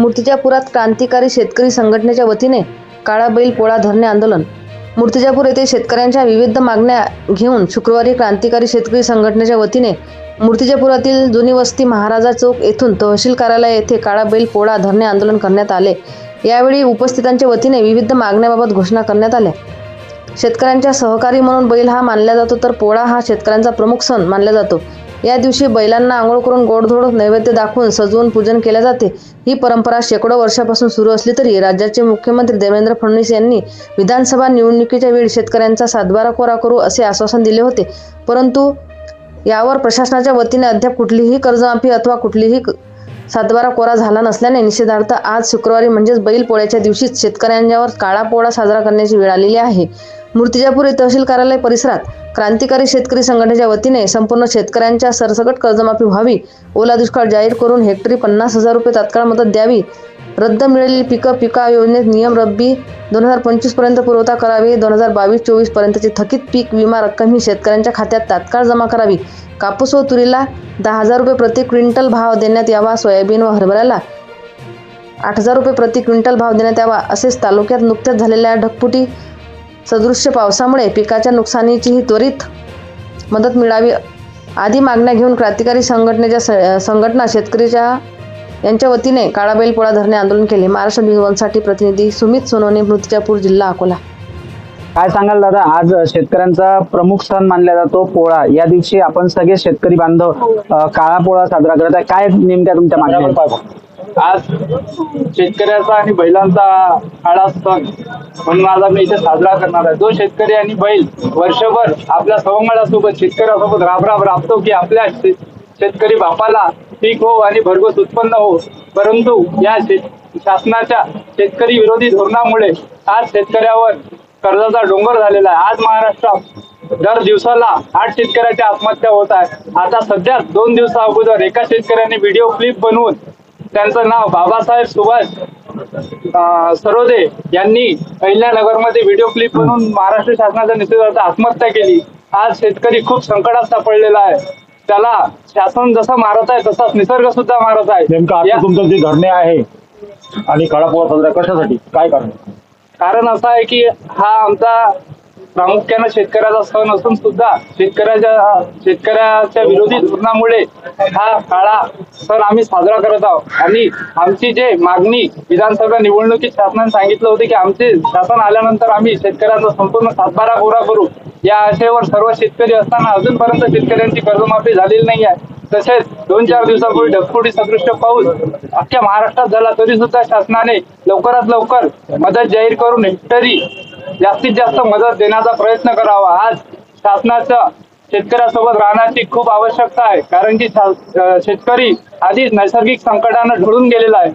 मूर्तिजापुरात क्रांतिकारी शेतकरी संघटनेच्या वतीने काळा बैल पोळा धरणे आंदोलन. मूर्तिजापूर येथे शेतकऱ्यांच्या विविध मागण्या घेऊन शुक्रवारी क्रांतिकारी शेतकरी संघटनेच्या वतीने मूर्तिजापुरातील जुनी वस्ती महाराजा चौक येथून तहसील कार्यालय येथे काळा बैल पोळा धरणे आंदोलन करण्यात आले. यावेळी उपस्थितांच्या वतीने विविध मागण्याबाबत घोषणा करण्यात आल्या. शेतकऱ्यांच्या सहकारी म्हणून बैल हा मानला जातो तर पोळा हा शेतकऱ्यांचा प्रमुख सण मानला जातो. या दिवशी बैलांना आंघोळ करून गोडधोड नैवेद्य दाखवून सजवून पूजन केले जाते. ही परंपरा शेकडो वर्षापासून सुरू असली तरी राज्याचे मुख्यमंत्री देवेंद्र फडणवीस यांनी विधानसभा निवडणुकीच्या वेळी शेतकऱ्यांचा सातबारा कोरा करू असे आश्वासन दिले होते. परंतु यावर प्रशासनाच्या वतीने अद्याप कुठलीही कर्जमाफी अथवा कुठलीही सातबारा कोरा झाला नसल्याने निषेधार्थ आज शुक्रवारी म्हणजेच बैल पोळ्याच्या दिवशीच शेतकऱ्यांच्यावर काळा पोळा साजरा करण्याची वेळ आलेली आहे. मूर्तिजापूर तहसील कार्यालय परिसरात क्रांतिकारी शेतकरी संघटनेच्या वतीने संपूर्ण शेतकऱ्यांच्या सरसकट कर्जमाफी व्हावी ओला दुष्काळ जाहीर करून हेक्टरी पन्नास हजार रुपये तात्काळ मदत द्यावी रद्द मिळालेली पिकं पिका योजनेत नियम रब्बी दोन हजार पंचवीसपर्यंत पुरवठा करावी. दोन हजार बावीस चोवीस पर्यंतची थकीत पीक विमा रक्कम ही शेतकऱ्यांच्या खात्यात तात्काळ जमा करावी. कापूस व तुरीला दहा हजार रुपये प्रति क्विंटल भाव देण्यात यावा सोयाबीन व हरभऱ्याला आठ हजार रुपये प्रति क्विंटल भाव देण्यात यावा असेच तालुक्यात नुकत्याच झालेल्या ढगफुटी सदृश्य पावसामुळे पिकाच्या नुकसानीचीही त्वरित मदत मिळावी. आदी मागण्या घेऊन क्रांतिकारी संघटनेच्या स- संघटना शेतकरीच्या यांच्या वतीने काळा बैल पोळा धरणे आंदोलन केले. महाराष्ट्र न्यूज वनसाठी प्रतिनिधी सुमित सोनवणे मूर्तिजापूर जिल्हा अकोला. काय सांगाल दादा? आज शेतकऱ्यांचा प्रमुख सण मानला जातो पोळा. या दिवशी आपण सगळे शेतकरी बांधव काळा पोळा साजरा करत आहे. काय नेमक्या तुमच्या मागण्या? आज शेतकऱ्याचा आणि बैलांचा काळा सण म्हणून आज आम्ही इथे साजरा करणार आहे. जो शेतकरी आणि बैल वर्षभर आपल्या सवंगडासोबत शेतकऱ्यासोबत राब राब राबतो की आपल्या शेतकरी बापाला पीक हो आणि भरघोस उत्पन्न हो. परंतु या शेत- शासनाच्या शेतकरी विरोधी धोरणामुळे आज शेतकऱ्यावर कर्जाचा डोंगर झालेला आहे. आज महाराष्ट्रात दर दिवसाला आठ शेतकऱ्याच्या आत्महत्या होत आहे. आता सध्या दोन दिवसा अगोदर एका शेतकऱ्याने व्हिडिओ क्लिप बनवून त्यांचं नाव बाबासाहेब सुभाष सरोदे यांनी अहिल्यानगरमध्ये व्हिडिओ क्लिप बनवून महाराष्ट्र शासनाच्या निषेधार्थ आत्महत्या केली. आज शेतकरी खूप संकटात सापडलेला आहे. त्याला शासन जसं मारत आहे तसाच निसर्ग सुद्धा मारत आहे. नेमकं आता या- तुमचं जे धरणे आहे आणि काळापोळा साजरा कशासाठी? काय कारण? कारण असं आहे की हा आमचा प्रामुख्यानं शेतकऱ्याचा सण असून सुद्धा शेतकऱ्याच्या शेतकऱ्याच्या विरोधी धोरणामुळे हा काळा सण आम्ही साजरा करत आहोत. आणि आमची जे मागणी विधानसभा निवडणुकीत शासनाने सांगितलं होतं की आमचे शासन आल्यानंतर आम्ही शेतकऱ्यांचा संपूर्ण सातबारा गोळा करू. या आशेवर सर्व शेतकरी असताना अजूनपर्यंत शेतकऱ्यांची कर्जमाफी झालेली नाही आहे. तसेच दोन चार दिवसापूर्वी ढगफुटी सदृश्य पाऊस अख्ख्या महाराष्ट्रात झाला तरी सुद्धा शासनाने लवकरात लवकर मदत जाहीर करून हेक्टरी जास्तीत जास्त मदत देण्याचा प्रयत्न करावा. आज शासनाच्या शेतकऱ्यासोबत राहण्याची खूप आवश्यकता आहे कारण की शेतकरी आधीच नैसर्गिक संकटानं ढळून गेलेला आहे.